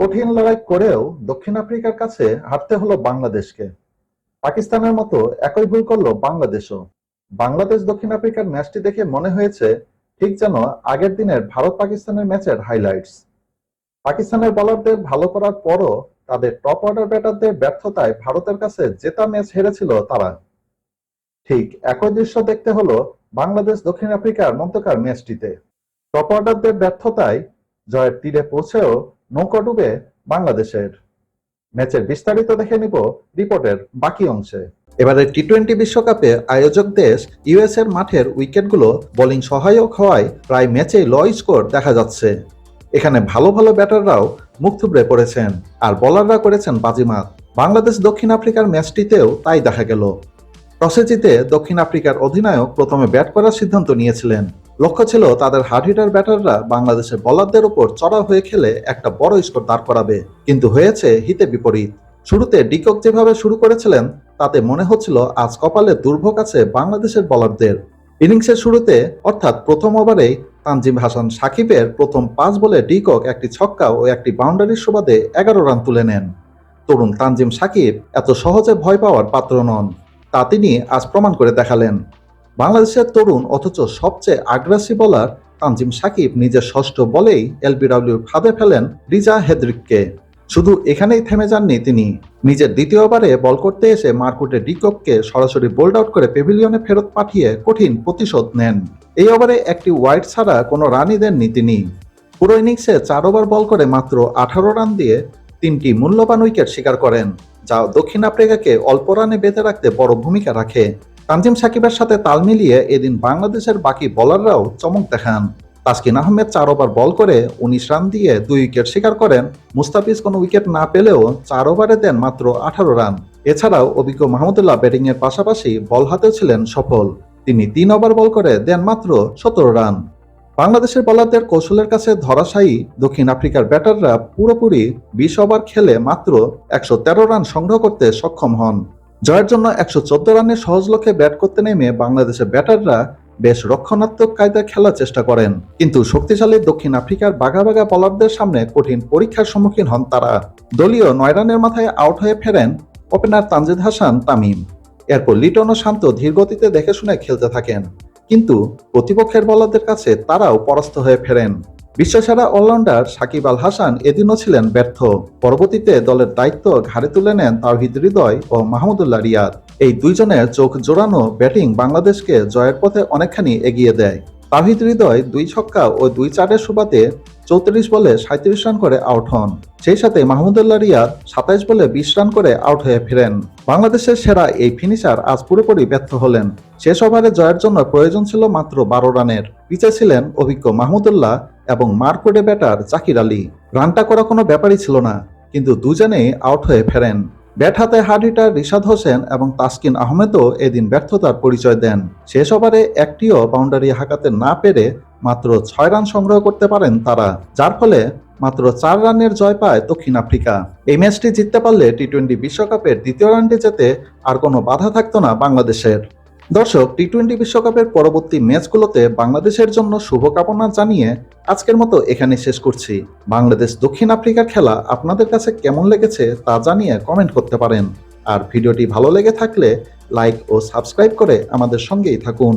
কঠিন লড়াই করেও দক্ষিণ আফ্রিকার কাছে হারতে হলো বাংলাদেশকে। পাকিস্তানের মতো একই ভুল করল বাংলাদেশও। বাংলাদেশ দক্ষিণ আফ্রিকার ম্যাচটি দেখে মনে হয়েছে ঠিক যেন আগের দিনের ভারত পাকিস্তানের ম্যাচের হাইলাইটস পাকিস্তানের বলারদের ভালো করার পরও তাদের টপ অর্ডার ব্যাটারদের ব্যর্থতায় ভারতের কাছে জেতা ম্যাচ হেরেছিল তারা। ঠিক একই দৃশ্য দেখতে হলো বাংলাদেশ দক্ষিণ আফ্রিকার মধ্যকার ম্যাচটিতে। টপ অর্ডারদের ব্যর্থতায় জয়ের তীরে পৌঁছেও নৌকা ডুবে বাংলাদেশের ম্যাচের বিস্তারিত দেখে নিব রিপোর্টের বাকি অংশে। এবারে টি টোয়েন্টি বিশ্বকাপে আয়োজক দেশ ইউএস এর মাঠের উইকেটগুলো বোলিং সহায়ক হওয়ায় প্রায় ম্যাচেই ল স্কোর দেখা যাচ্ছে। এখানে ভালো ভালো ব্যাটাররাও মুখ থুবড়ে পড়েছেন আর বোলাররা করেছেন বাজিমাত। বাংলাদেশ দক্ষিণ আফ্রিকার ম্যাচটিতেও তাই দেখা গেল। টসে জিতে দক্ষিণ আফ্রিকার অধিনায়ক প্রথমে ব্যাট করার সিদ্ধান্ত নিয়েছিলেন। লক্ষ্য ছিল তাদের হার্ড হিটার ব্যাটাররা বাংলাদেশের বলারদের উপর চড়া হয়ে খেলে একটা বড় স্কোর দাঁড় করাবে। কিন্তু হয়েছে হিতে বিপরীত। শুরুতে ডিকক যেভাবে শুরু করেছিলেন, তাতে মনে হচ্ছিল আজ কপালে দুর্ভোগ আছে বাংলাদেশের বলারদের ইনিংসের শুরুতে, অর্থাৎ প্রথম ওভারেই তানজিম হাসান সাকিবের প্রথম পাঁচ বলে ডিকক একটি ছক্কা ও একটি বাউন্ডারির সুবাদে এগারো রান তুলে নেন। তরুণ তানজিম সাকিব এত সহজে ভয় পাওয়ার পাত্র নন। তা তিনি আজ প্রমাণ করে দেখালেন। বাংলাদেশের তরুণ অথচ সবচেয়ে আগ্রাসী বলার তানজিম সাকিব নিজের ষষ্ঠ বলেই এলবিডব্লিউর ফাঁদে ফেলেন রিজা হেদ্রিককে। শুধু এখানেই থেমে যাননি তিনি। নিজের দ্বিতীয়বারে বল করতে এসে মার্কুটে ডিকককে সরাসরি বোল্ড আউট করে পেভিলিয়নে ফেরত পাঠিয়ে কঠিন প্রতিশোধ নেন। এই ওভারে একটি ওয়াইড ছাড়া কোনো রানই দেননি তিনি। পুরো ইনিংসে চার ওভার বল করে মাত্র আঠারো রান দিয়ে তিনটি মূল্যবান উইকেট শিকার করেন, যা দক্ষিণ আফ্রিকাকে অল্প রানে বেঁধে রাখতে বড় ভূমিকা রাখে। তানজিম সাকিবের সাথে তাল মিলিয়ে এদিন বাংলাদেশের বাকি বোলাররাও চমক দেখান। তাসকিন আহমেদ চার ওভার বল করে উনিশ রান দিয়ে দুই উইকেট শিকার করেন। মুস্তাফিজ কোনো উইকেট না পেলেও চার ওভারে দেন মাত্র আঠারো রান। এছাড়াও অভিজ্ঞ মাহমুদুল্লাহ ব্যাটিংয়ের পাশাপাশি বল হাতেও ছিলেন সফল। তিনি তিন ওভার বল করে দেন মাত্র সতেরো রান। বাংলাদেশের বলারদের কৌশলের কাছে ধরাশায়ী দক্ষিণ আফ্রিকার ব্যাটাররা পুরোপুরি বিশ ওভার খেলে মাত্র একশো তেরো রান সংগ্রহ করতে সক্ষম হন। জয়ের জন্য একশো চোদ্দ রানের সহজ লক্ষ্যে ব্যাট করতে নেমে বাংলাদেশের ব্যাটাররা বেশ রক্ষণাত্মক কায়দায় খেলার চেষ্টা করেন। কিন্তু শক্তিশালী দক্ষিণ আফ্রিকার বাঘা বাঘা বলারদের সামনে কঠিন পরীক্ষার সম্মুখীন হন তারা। দলীয় নয় রানের মাথায় আউট হয়ে ফেরেন ওপেনার তানজিদ হাসান তামিম। এরপর লিটন ও শান্ত ধীরগতিতে দেখে শুনে খেলতে থাকেন। কিন্তু প্রতিপক্ষের বলারদের কাছে তারাও পরাস্ত হয়ে ফেরেন। বিশ্বসেরা অলরাউন্ডার সাকিব আল হাসান এদিনও ছিলেন ব্যর্থ। পরবর্তীতে দলের দায়িত্ব ঘাড়ে তুলে নেন তাওহিদ হৃদয় ও মাহমুদুল্লাহ রিয়াদ। এই দুইজনের চোখ জোড়ানো ব্যাটিং বাংলাদেশকে জয়ের পথে অনেকখানি এগিয়ে দেয়। তাহিদ হৃদয় দুই ছক্কা ও দুই চারের সুবাদে চৌত্রিশ বলে সাঁত্রিশ রান করে আউট হন। সেই সাথে মাহমুদুল্লাহ রিয়াদ সাতাইশ বলে বিশ রান করে আউট হয়ে ফেরেন। বাংলাদেশের সেরা এই ফিনিশার আজ পুরোপুরি ব্যর্থ হলেন। শেষ ওভারে জয়ের জন্য প্রয়োজন ছিল মাত্র বারো রানের। পিছে ছিলেন অভিজ্ঞ মাহমুদুল্লাহ এবং মারকোডে ব্যাটার জাকির আলী। রানটা করা কোনো ব্যাপারই ছিল না, কিন্তু দুজনেই আউট হয়ে ফেরেন। ব্যাট হাতে হার্ড হিটার রিশাদ হোসেন এবং তাসকিন আহমেদও এদিন ব্যর্থতার পরিচয় দেন। শেষ ওভারে একটিও বাউন্ডারি হাঁকাতে না পেরে মাত্র ছয় রান সংগ্রহ করতে পারেন তারা, যার ফলে মাত্র চার রানের জয় পায় দক্ষিণ আফ্রিকা। এই ম্যাচটি জিততে পারলে টি টোয়েন্টি বিশ্বকাপের দ্বিতীয় রানটি যেতে আর কোনো বাধা থাকতো না বাংলাদেশের। দর্শক টি টোয়েন্টি বিশ্বকাপের পরবর্তী ম্যাচগুলোতে বাংলাদেশের জন্য শুভকামনা জানিয়ে আজকের মতো এখানে শেষ করছি। বাংলাদেশ দক্ষিণ আফ্রিকার খেলা আপনাদের কাছে কেমন লেগেছে তা জানিয়ে কমেন্ট করতে পারেন। আর ভিডিওটি ভালো লেগে থাকলে লাইক ও সাবস্ক্রাইব করে আমাদের সঙ্গেই থাকুন।